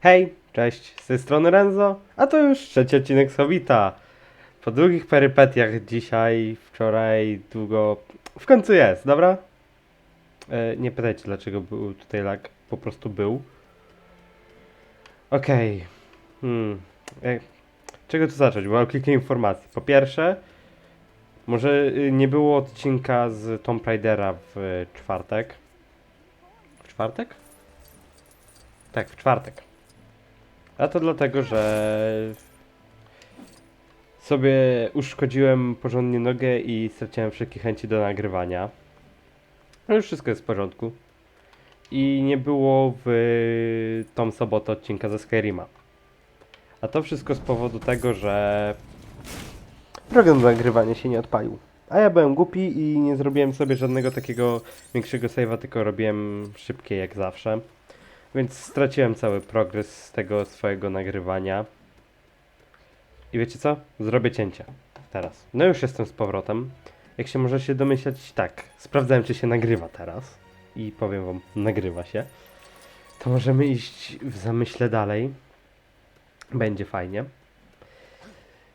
Hej, cześć, z tej strony Renzo, a to już trzeci odcinek z Hobbita. Po długich perypetiach dzisiaj, wczoraj, długo... W końcu jest, dobra? E, nie pytajcie dlaczego był tutaj lag, po prostu był. Okej. Hmm. E, czego tu zacząć? Bo mam kilka informacji. Po pierwsze, może y, nie było odcinka z Tomb Raidera w y, czwartek. W czwartek? Tak, w czwartek. A to dlatego, że sobie uszkodziłem porządnie nogę i straciłem wszelkie chęci do nagrywania. No już wszystko jest w porządku. I nie było w tą sobotę odcinka ze Skyrima. A to wszystko z powodu tego, że program do nagrywania się nie odpalił. A ja byłem głupi i nie zrobiłem sobie żadnego takiego większego save'a, tylko robiłem szybkie jak zawsze. Więc straciłem cały progres z tego swojego nagrywania. I wiecie co? Zrobię cięcie. Teraz. No już jestem z powrotem. Jak się możecie domyślać, tak. Sprawdzałem, czy się nagrywa teraz. I powiem wam, nagrywa się. To możemy iść w zamyśle dalej. Będzie fajnie.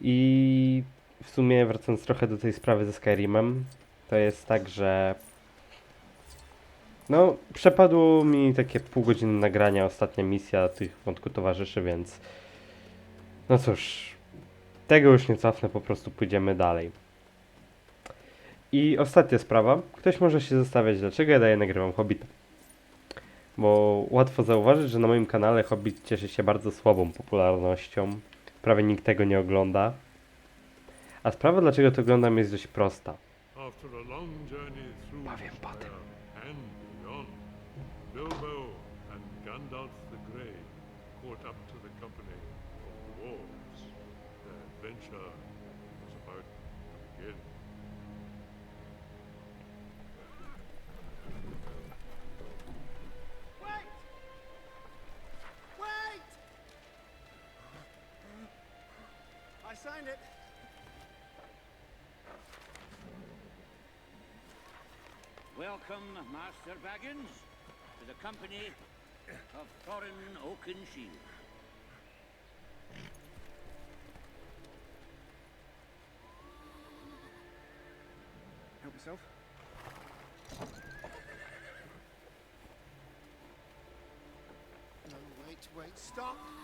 I w sumie wracając trochę do tej sprawy ze Skyrimem, to jest tak, że no, przepadło mi takie pół godziny nagrania, ostatnia misja tych wątku towarzyszy, więc no cóż, tego już nie cofnę, po prostu pójdziemy dalej. I ostatnia sprawa, ktoś może się zastanawiać, dlaczego ja daję nagrywam Hobbita. Bo łatwo zauważyć, że na moim kanale Hobbit cieszy się bardzo słabą popularnością. Prawie nikt tego nie ogląda. A sprawa, dlaczego to oglądam, jest dość prosta. Powiem potem. Shire and Bilbo and Gandalf the Grey caught up to the company of dwarves. Their adventure was about to begin. Wait! Wait! I signed it. Welcome, Master Baggins, to the company of Thorin Oakenshield. Help yourself. No, wait, wait, stop!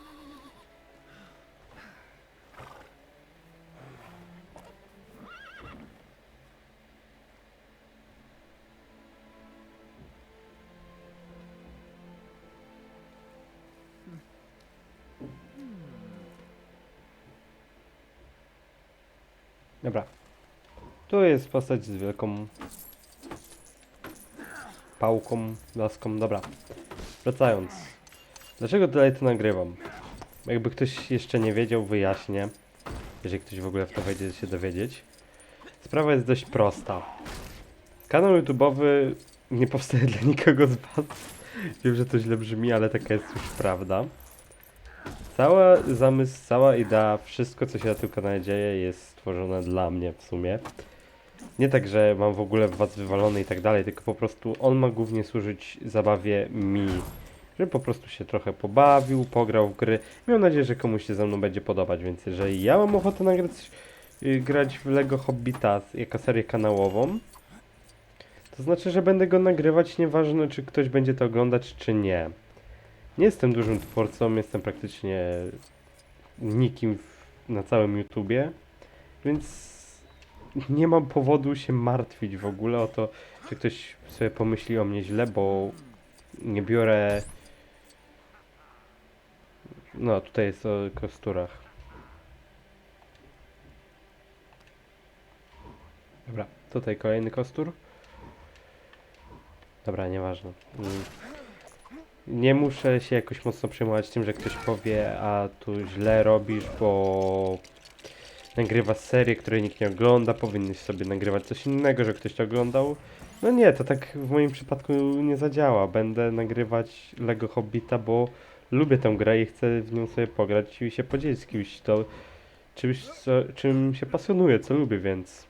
Dobra. Tu jest postać z wielką pałką, laską. Dobra. Wracając. Dlaczego dalej to nagrywam? Jakby ktoś jeszcze nie wiedział, wyjaśnię. Jeżeli ktoś w ogóle w to wejdzie się dowiedzieć. Sprawa jest dość prosta. Kanał YouTube'owy nie powstaje dla nikogo z was. Wiem, że to źle brzmi, ale taka jest już prawda. Cała zamysł, cała idea, wszystko co się na tym kanale dzieje jest stworzone dla mnie w sumie. Nie tak, że mam w ogóle w was wywalony i tak dalej, tylko po prostu on ma głównie służyć zabawie mi. Żeby po prostu się trochę pobawił, pograł w gry. Miał nadzieję, że komuś się ze mną będzie podobać, więc jeżeli ja mam ochotę nagrać, yy, grać w Lego Hobbita jako serię kanałową, to znaczy, że będę go nagrywać, nieważne czy ktoś będzie to oglądać, czy nie. Nie jestem dużym twórcą, jestem praktycznie nikim na całym YouTubie, więc nie mam powodu się martwić w ogóle o to, czy ktoś sobie pomyśli o mnie źle, bo nie biorę. No, tutaj jest o kosturach. Dobra, tutaj kolejny kostur. Dobra, nieważne. Mm. Nie muszę się jakoś mocno przejmować tym, że ktoś powie, a tu źle robisz, bo nagrywasz serię, której nikt nie ogląda, powinnyś sobie nagrywać coś innego, że ktoś to oglądał. No nie, to tak w moim przypadku nie zadziała. Będę nagrywać Lego Hobbita, bo lubię tę grę i chcę w nią sobie pograć i się podzielić z kimś to czymś, co, czym się pasjonuje, co lubię, więc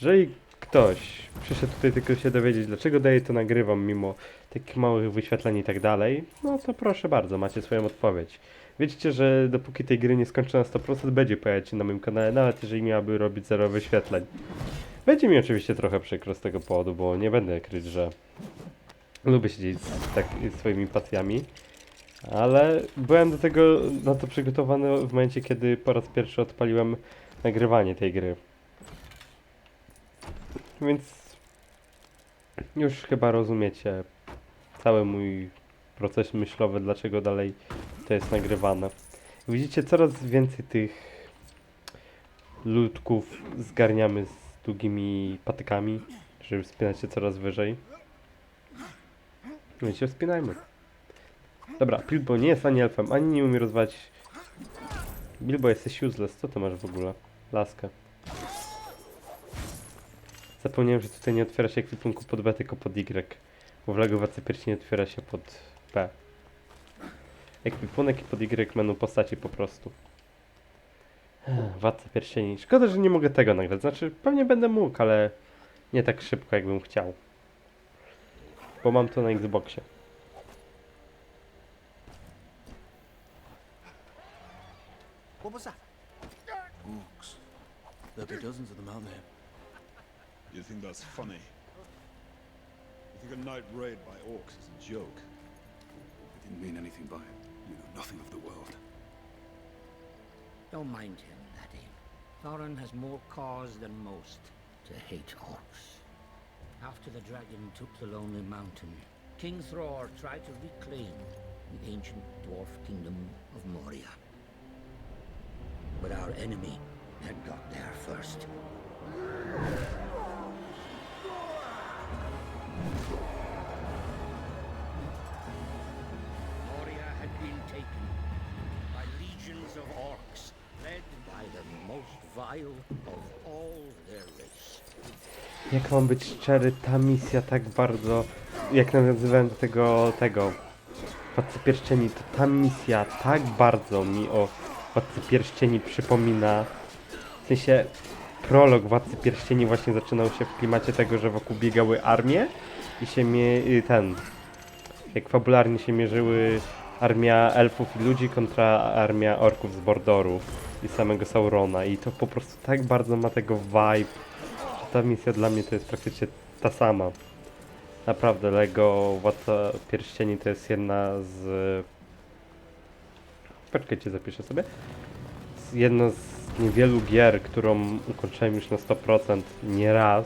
jeżeli ktoś przyszedł tutaj tylko się dowiedzieć, dlaczego daję to nagrywam, mimo takich małych wyświetleń i tak dalej, no to proszę bardzo, macie swoją odpowiedź. Wiecie, że dopóki tej gry nie skończę na 100% będzie pojawiać się na moim kanale, nawet jeżeli miałaby robić zero wyświetleń. Będzie mi oczywiście trochę przykro z tego powodu, bo nie będę kryć, że lubię siedzieć z tak, swoimi pasjami. Ale byłem do tego na to przygotowany w momencie, kiedy po raz pierwszy odpaliłem nagrywanie tej gry. Więc już chyba rozumiecie cały mój proces myślowy, dlaczego dalej to jest nagrywane. Widzicie, coraz więcej tych ludków zgarniamy z długimi patykami, żeby wspinać się coraz wyżej. Więc się wspinajmy. Dobra, Bilbo nie jest ani elfem, ani nie umie rozwać. Bilbo jesteś useless, co ty masz w ogóle? Laskę. Zapomniałem, że tutaj nie otwiera się ekwipunku pod B, tylko pod Y. Władcy Pierścieni otwiera się pod P. Ekwipunek i pod Y menu postaci po prostu. Władca Pierścieni. Szkoda, że nie mogę tego nagrać. Znaczy, pewnie będę mógł, ale nie tak szybko, jakbym chciał. Bo mam to na Xboxie. What was that? Orcs. There'll be dozens of them out there. You think that's funny? You think a night raid by orcs is a joke? I didn't mean anything by it. You know nothing of the world. Don't mind him, laddie. Thorin has more cause than most to hate orcs. After the dragon took the Lonely Mountain, King Thror tried to reclaim the ancient dwarf kingdom of Moria. But our enemy had got there first. Jak mam być szczery, ta misja tak bardzo, jak nawiązywałem do tego, tego, Władcy Pierścieni, to ta misja tak bardzo mi o Władcy Pierścieni przypomina, w sensie prolog Władcy Pierścieni właśnie zaczynał się w klimacie tego, że wokół biegały armie i się mie, ten, jak fabularnie się mierzyły armia elfów i ludzi kontra armia orków z Bordoru i samego Saurona i to po prostu tak bardzo ma tego vibe, że ta misja dla mnie to jest praktycznie ta sama. Naprawdę, Lego Władca Pierścieni to jest jedna z... Poczekajcie, zapiszę sobie. Jedna z niewielu gier, którą ukończyłem już na 100% nie raz.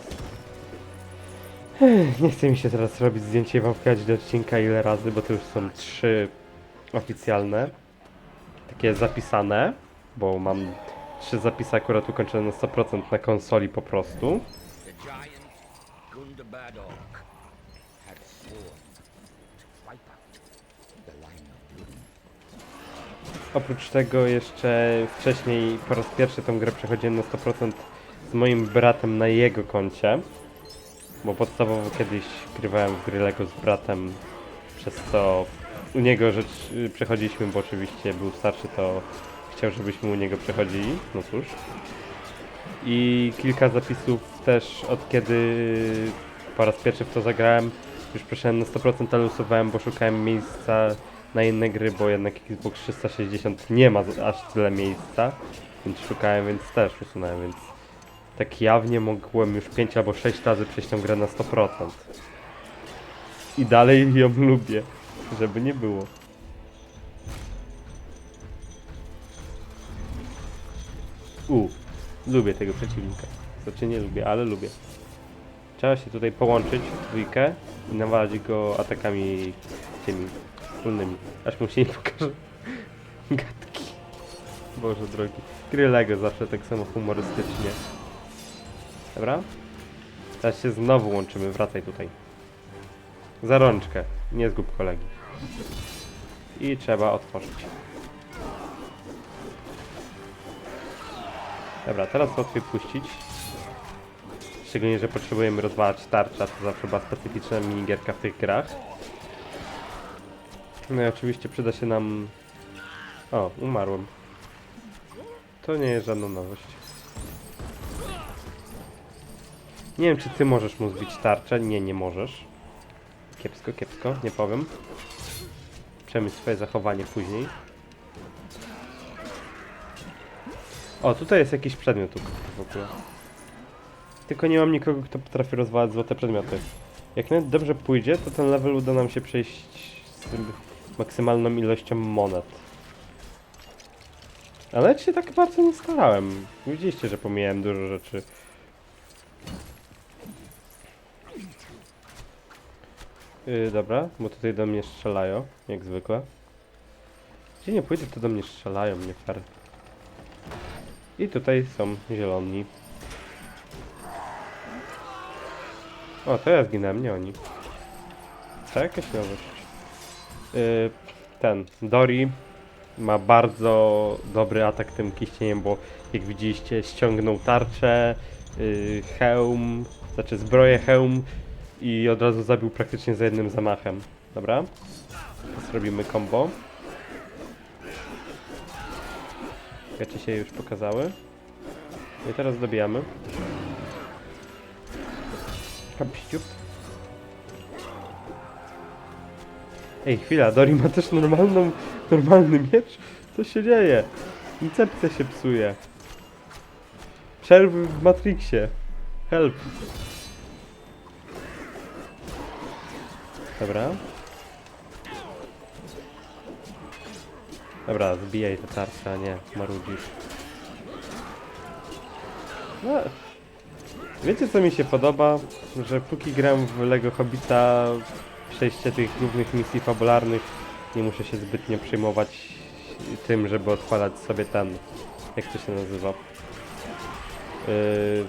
Nie chce mi się teraz robić zdjęcie i wam do odcinka ile razy, bo to już są trzy oficjalne. Takie zapisane, bo mam trzy zapisy akurat ukończone na 100% na konsoli po prostu. Oprócz tego jeszcze wcześniej po raz pierwszy tą grę przechodziłem na 100% z moim bratem na jego koncie. Bo podstawowo kiedyś grywałem w gry Lego z bratem, przez co u niego rzecz y, przechodziliśmy, bo oczywiście był starszy, to chciał, żebyśmy u niego przechodzili, no cóż. I kilka zapisów też od kiedy po raz pierwszy w to zagrałem, już przeszedłem na 100%, ale usuwałem, bo szukałem miejsca na inne gry, bo jednak Xbox 360 nie ma aż tyle miejsca, więc szukałem, więc też usunąłem, więc tak jawnie mogłem już 5 albo 6 razy przejść tą grę na 100%. I dalej ją lubię, żeby nie było. U, lubię tego przeciwnika. Znaczy nie lubię, ale lubię. Trzeba się tutaj połączyć w dwójkę i nawalać go atakami tymi wspólnymi. Aż mu się nie pokaże. Gadki. Boże drogi. Gry Lego zawsze tak samo humorystycznie. Dobra? Teraz się znowu łączymy, wracaj tutaj. Za rączkę, nie zgub kolegi. I trzeba otworzyć. Dobra, teraz łatwiej puścić. Szczególnie, że potrzebujemy rozwalać tarcza, to zawsze była specyficzna minigierka w tych grach. No i oczywiście przyda się nam... O, umarłem. To nie jest żadna nowość. Nie wiem, czy ty możesz mu zbić tarczę. Nie, nie możesz. Kiepsko, kiepsko, nie powiem. Przemyśl swoje zachowanie później. O, tutaj jest jakiś przedmiot w ogóle. Tylko nie mam nikogo, kto potrafi rozwalać złote przedmioty. Jak nawet dobrze pójdzie, to ten level uda nam się przejść z maksymalną ilością monet. Ale się tak bardzo nie starałem. Widzieliście, że pomijałem dużo rzeczy. Yy, dobra, bo tutaj do mnie strzelają, jak zwykle. Gdzie nie pójdę, to do mnie strzelają, nie fair. I tutaj są zieloni. O, to ja zginąłem, nie oni. To jakaś nowość. Yy, ten, Dori ma bardzo dobry atak tym kiścieniem, bo jak widzieliście ściągnął tarczę, yy, hełm, znaczy zbroję, hełm i od razu zabił praktycznie za jednym zamachem. Dobra? Teraz robimy combo. Gacie się już pokazały. No I teraz dobijamy. Kapściup. Ej, chwila, Dori ma też normalną, normalny miecz? Co się dzieje? Incepcja się psuje. Przerwy w Matrixie. Help. Dobra. Dobra, zbijaj te tarcze, a nie marudzisz. No. Wiecie co mi się podoba? Że póki gram w Lego Hobbita, przejście tych głównych misji fabularnych, nie muszę się zbytnio przejmować tym, żeby odpalać sobie ten, jak to się nazywa? Yy,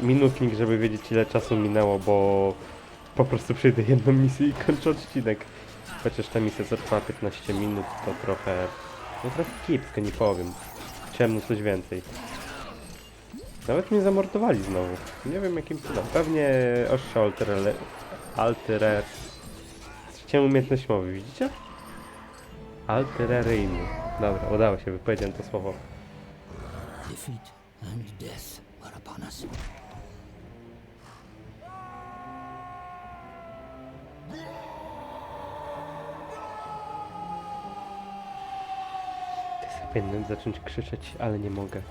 minutnik, żeby wiedzieć ile czasu minęło, bo po prostu przejdę jedną misję i kończę odcinek. Chociaż ta misja co trwa 15 minut, to trochę... No trochę kiepsko, nie powiem. Chciałem coś więcej. Nawet mnie zamordowali znowu. Nie wiem jakim cudem. Pewnie ostrze alterele... Alterer... Chciałem umiejętność mowy, widzicie? Altereryjny. Dobra, udało się, wypowiedziałem to słowo. Defeat and death are upon us. Powinienem zacząć krzyczeć, ale nie mogę.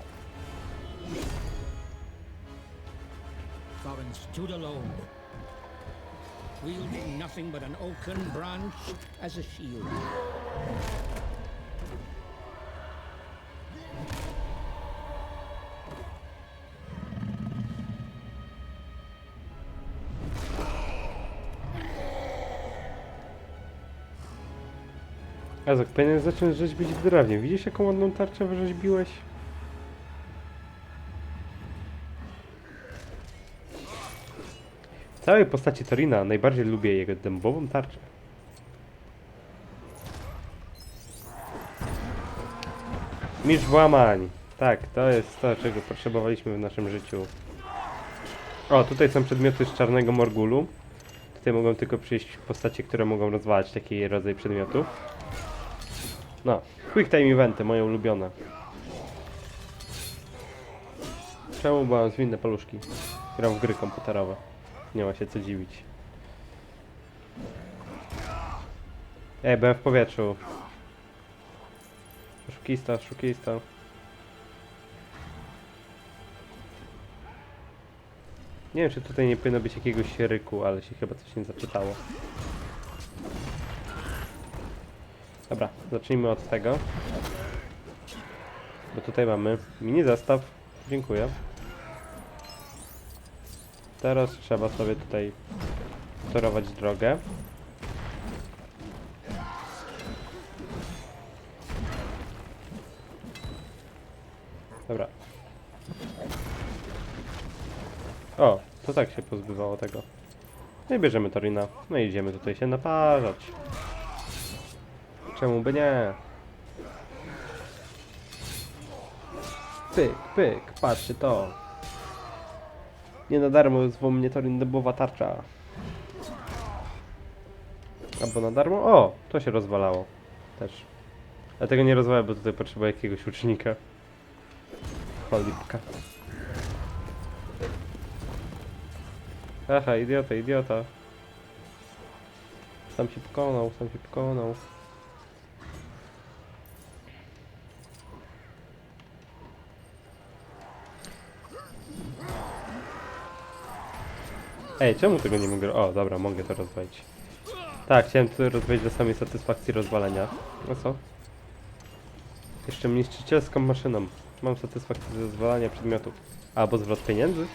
Thorin stood alone, wielding nothing but an oaken branch as a shield. Azok, powinienem zacząć rzeźbić w drewnie. Widzisz jaką ładną tarczę wyrzeźbiłeś? W całej postaci Torina najbardziej lubię jego dębową tarczę. Mistrz włamań. Tak, to jest to, czego potrzebowaliśmy w naszym życiu. O, tutaj są przedmioty z czarnego morgulu. Tutaj mogą tylko przyjść postacie, które mogą rozwalać taki rodzaj przedmiotów. No, quick time eventy, moje ulubione. Czemu? Mam zwinne paluszki. Gram w gry komputerowe. Nie ma się co dziwić. Ej, byłem w powietrzu. Szukista, szukista. Nie wiem, czy tutaj nie powinno być jakiegoś ryku, ale się chyba coś nie zaczytało. Dobra, zacznijmy od tego. Bo tutaj mamy mini zestaw. Dziękuję. Teraz trzeba sobie tutaj torować drogę. Dobra. O, to tak się pozbywało tego. No i bierzemy Torina. No i idziemy tutaj się naparzać. Czemu by nie? Pyk, pyk, patrzcie to. Nie na darmo zwą mnie Torin dębowa tarcza. Albo na darmo? O, to się rozwalało. Też. Dlatego nie rozwalę, bo tutaj potrzeba jakiegoś ucznika. Cholipka. Aha, idiota, idiota. sam się pokonał, sam się pokonał. Ej, czemu tego nie mogę... O, dobra, mogę to rozwalić. Tak, chciałem to rozwalić dla samej satysfakcji rozwalenia. No co? Jeszcze niszczycielską maszyną. Mam satysfakcję z rozwalania przedmiotów. Albo zwrot pieniędzy?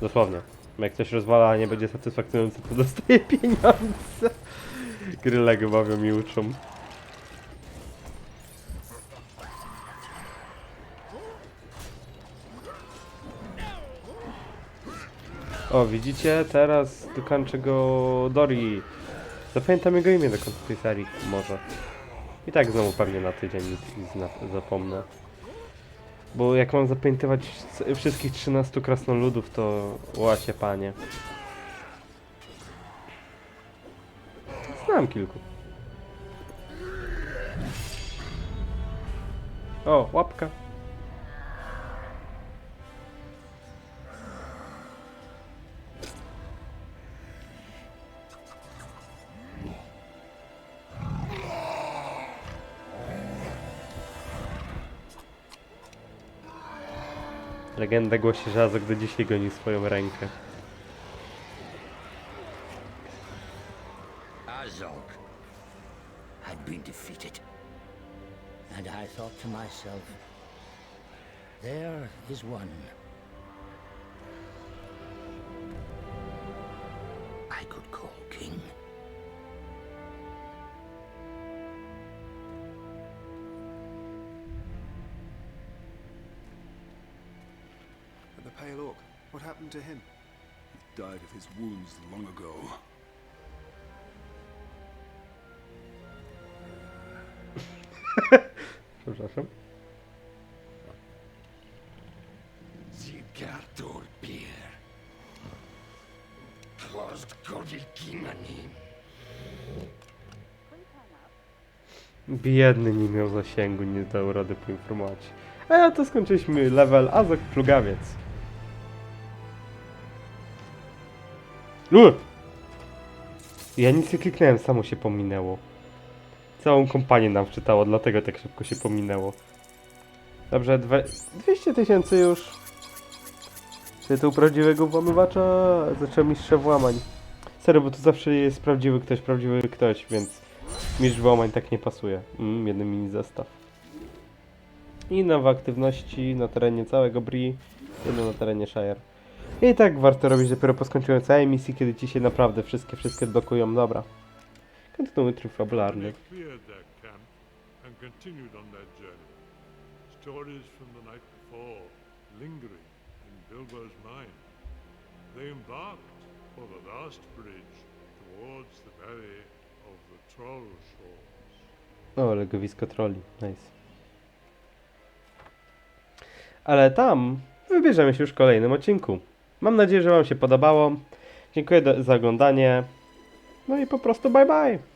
Dosłownie. Jak ktoś rozwala, a nie będzie satysfakcjonujący, to dostaje pieniądze. Gry bawią i uczą. O, widzicie? Teraz dokończę go Dori. Zapamiętam jego imię do końca tej serii, może. I tak znowu pewnie na tydzień zna- zapomnę. Bo jak mam zapamiętywać wszystkich 13 krasnoludów, to łacie panie. Znam kilku. O, łapka. Legenda głosi, że Azog do dzisiaj goni swoją rękę. Azog had been defeated. And I thought to myself, there is one. Happened to him? He died of his wounds long ago. Przepraszam. Pier. Closed Godil Kimani. Biedny nie miał zasięgu, nie dał rady poinformować. A ja to skończyliśmy level Azok Plugawiec. U! Ja nic nie kliknąłem, samo się pominęło. Całą kompanię nam wczytało, dlatego tak szybko się pominęło. Dobrze, dwe... 200 tysięcy już. Tytuł prawdziwego włamywacza zaczął mistrza włamań. Serio, bo to zawsze jest prawdziwy ktoś, prawdziwy ktoś, więc mistrz włamań tak nie pasuje. Mm, jeden mini zestaw. I nowe aktywności na terenie całego Bri, jedno na terenie Shire. I tak warto robić dopiero po skończeniu całej misji, kiedy ci się naprawdę wszystkie, wszystkie blokują. Dobra. Kontynuuj tryb fabularny. Stories from the night before lingering in Bilbo's mind. They embarked for the last bridge towards the valley of the Troll Shores. O, legowisko troli. Nice. Ale tam wybierzemy się już w kolejnym odcinku. Mam nadzieję, że Wam się podobało. Dziękuję za oglądanie. No i po prostu bye bye.